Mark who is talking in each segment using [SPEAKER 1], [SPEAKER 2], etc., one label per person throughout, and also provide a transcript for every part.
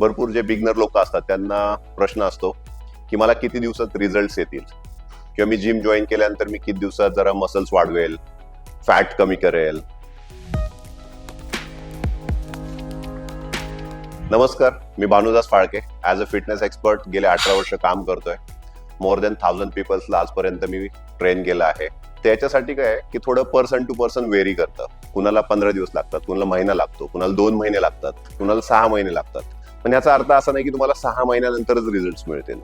[SPEAKER 1] भरपूर जे बिगनर लोक असतात त्यांना प्रश्न असतो की मला किती दिवसात रिझल्ट येतील? किंवा मी जिम जॉईन केल्यानंतर मी किती दिवसात जरा मसल्स वाढवेल? फॅट कमी करेल? नमस्कार मी Bhanudas Phalke. As a fitness expert गेले अठरा वर्ष काम करतोय. मोर दॅन थाउजंड पीपल्सला आजपर्यंत मी ट्रेन केलं आहे. त्याच्यासाठी काय आहे की थोडं पर्सन टू पर्सन व्हेरी करतं. कुणाला पंधरा दिवस लागतात कुणाला महिना लागतो कुणाला दोन महिने लागतात कुणाला सहा महिने लागतात. पण याचा अर्थ असा नाही की तुम्हाला सहा महिन्यानंतरच रिझल्ट मिळतील.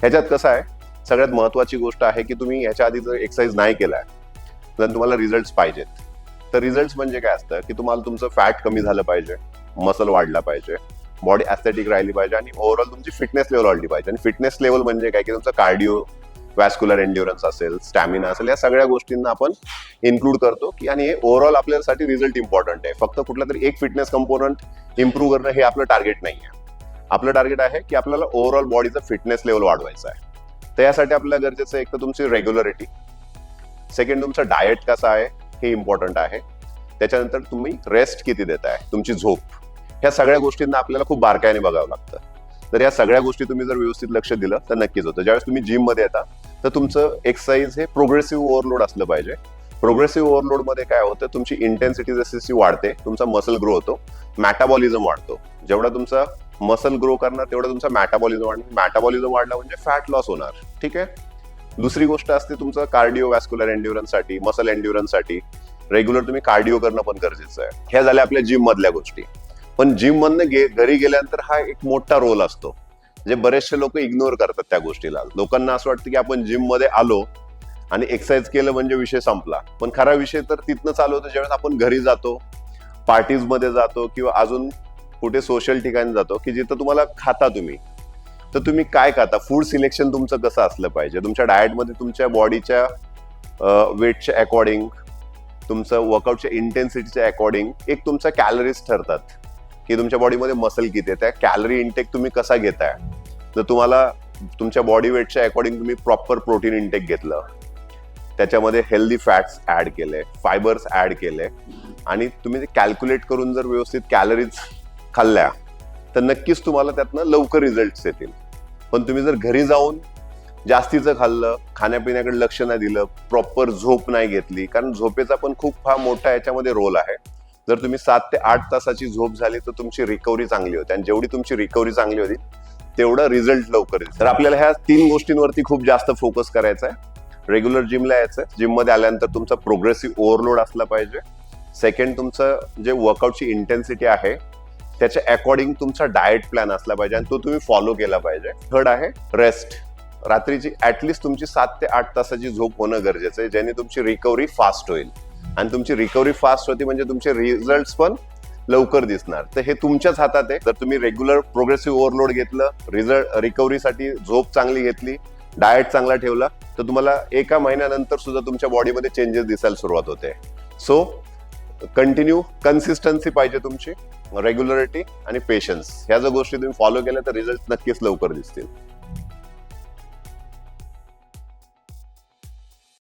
[SPEAKER 1] ह्याच्यात कसं आहे? सगळ्यात महत्वाची गोष्ट आहे की तुम्ही ह्याच्या आधी जर एक्सरसाइज नाही केलाय तर तुम्हाला रिझल्ट पाहिजेत. तर रिझल्ट म्हणजे काय असतं? की तुम्हाला तुमचं फॅट कमी झालं पाहिजे मसल वाढला पाहिजे बॉडी ॲस्थेटिक राहिली पाहिजे आणि ओव्हरऑल तुमची फिटनेस लेवल वाढली पाहिजे. आणि फिटनेस लेवल म्हणजे काय? की तुमचं कार्डिओ वॅस्क्युलर एन्ड्युरन्स असेल स्टॅमिना असेल या सगळ्या गोष्टींना आपण इन्क्लूड करतो की आणि हे ओव्हरऑल आपल्यासाठी रिझल्ट इम्पॉर्टंट आहे. फक्त कुठला तरी एक फिटनेस कंपोनंट इम्प्रूव्ह करणं हे आपलं टार्गेट नाही आहे आपलं टार्गेट आहे की आपल्याला ओव्हरऑल बॉडीचं फिटनेस लेवल वाढवायचं आहे. तर यासाठी आपल्याला गरजेचं आहे एक तर तुमची रेग्युलरिटी सेकंड तुमचं डाएट कसं आहे हे इम्पॉर्टंट आहे. त्याच्यानंतर तुम्ही रेस्ट किती देत आहे तुमची झोप. ह्या सगळ्या गोष्टींना आपल्याला खूप बारकाईने बघावं लागतं. तर या सगळ्या गोष्टी तुम्ही जर व्यवस्थित लक्ष दिलं तर नक्कीच होतं. ज्यावेळेस तुम्ही जिममध्ये येता तर तुमचं एक्सरसाइज हे प्रोग्रेसिव्ह ओव्हरलोड असलं पाहिजे. प्रोग्रेसिव्ह ओव्हरलोडमध्ये काय होतं तुमची इंटेन्सिटी जशी जशी वाढते तुमचा मसल ग्रो होतो मॅटाबॉलिझम वाढतो. जेवढा तुमचा मसल ग्रो करणार तेवढा तुमचा मॅटाबॉलिझम वाढणार. मॅटाबॉलिझम वाढला म्हणजे फॅट लॉस होणार. ठीक आहे? दुसरी गोष्ट असते तुमचं कार्डिओ वॅस्क्युलर एन्ड्युरन्ससाठी मसल एन्ड्युरन्ससाठी रेग्युलर तुम्ही कार्डिओ करणं पण गरजेचं आहे. ह्या झाल्या आपल्या जिम मधल्या गोष्टी. पण जिम मधनं गे घरी गेल्यानंतर हा एक मोठा रोल असतो. जे बरेचसे लोक इग्नोर करतात त्या गोष्टीला. लोकांना असं वाटतं की आपण जिममध्ये आलो आणि एक्सरसाइज केलं म्हणजे विषय संपला. पण खरा विषय तर तिथनं चालू होतो ज्यावेळेस आपण घरी जातो पार्टीजमध्ये जातो किंवा अजून कुठे सोशल ठिकाणी जातो की जिथं तुम्हाला खाता तुम्ही. तर तुम्ही काय खाता? फूड सिलेक्शन तुमचं कसं असलं पाहिजे? तुमच्या डाएटमध्ये तुमच्या बॉडीच्या वेटच्या अकॉर्डिंग तुमचं वर्कआउटच्या इंटेन्सिटीच्या अकॉर्डिंग एक तुमचा कॅलरीज ठरतात. की तुमच्या बॉडीमध्ये मसल किती आहे त्या कॅलरी इंटेक तुम्ही कसा घेताय? तर तुम्हाला तुमच्या बॉडी वेटच्या अकॉर्डिंग तुम्ही प्रॉपर प्रोटीन इंटेक घेतलं. त्याच्यामध्ये हेल्दी फॅट्स ऍड केले फायबर्स ऍड केले. आणि तुम्ही ते कॅल्क्युलेट करून जर व्यवस्थित कॅलरीज खाल्ल्या तर नक्कीच तुम्हाला त्यातनं लवकर रिझल्ट येतील. पण तुम्ही जर घरी जाऊन जास्तीचं खाल्लं खाण्यापिण्याकडे लक्ष नाही दिलं प्रॉपर झोप नाही घेतली कारण झोपेचा पण खूप फार मोठा याच्यामध्ये रोल आहे. जर तुम्ही सात ते आठ तासाची झोप झाली तर तुमची रिकव्हरी चांगली होती. आणि जेवढी तुमची रिकव्हरी चांगली होती तेवढा रिझल्ट लवकर येईल. तर आपल्याला ह्या तीन गोष्टींवरती खूप जास्त फोकस करायचा आहे रेग्युलर जिमला यायचं जिममध्ये आल्यानंतर तुमचा प्रोग्रेसिव्ह ओव्हरलोड असला पाहिजे. सेकंड तुमचं जे वर्कआउटची इंटेन्सिटी आहे त्याच्या अकॉर्डिंग तुमचा डाएट प्लॅन असला पाहिजे आणि तो तुम्ही फॉलो केला पाहिजे. थर्ड आहे रेस्ट रात्रीची ऍटलिस्ट तुमची सात ते आठ तासाची झोप होणं गरजेचं आहे ज्याने तुमची रिकव्हरी फास्ट होईल. आणि तुमची रिकव्हरी फास्ट होती म्हणजे तुमचे रिझल्ट पण लवकर दिसणार. तर हे तुमच्याच हातात आहे. जर तुम्ही रेग्युलर प्रोग्रेसिव्ह ओव्हरलोड घेतलं रिझल्ट रिकव्हरीसाठी झोप चांगली घेतली डाएट चांगला ठेवला तर तुम्हाला एका महिन्यानंतर सुद्धा तुमच्या बॉडीमध्ये चेंजेस दिसायला सुरुवात होते. सो कंटिन्यू कन्सिस्टन्सी पाहिजे तुमची रेग्युलरिटी आणि पेशन्स ह्या जर गोष्टी तुम्ही फॉलो केल्या तर रिझल्ट नक्कीच लवकर दिसतील.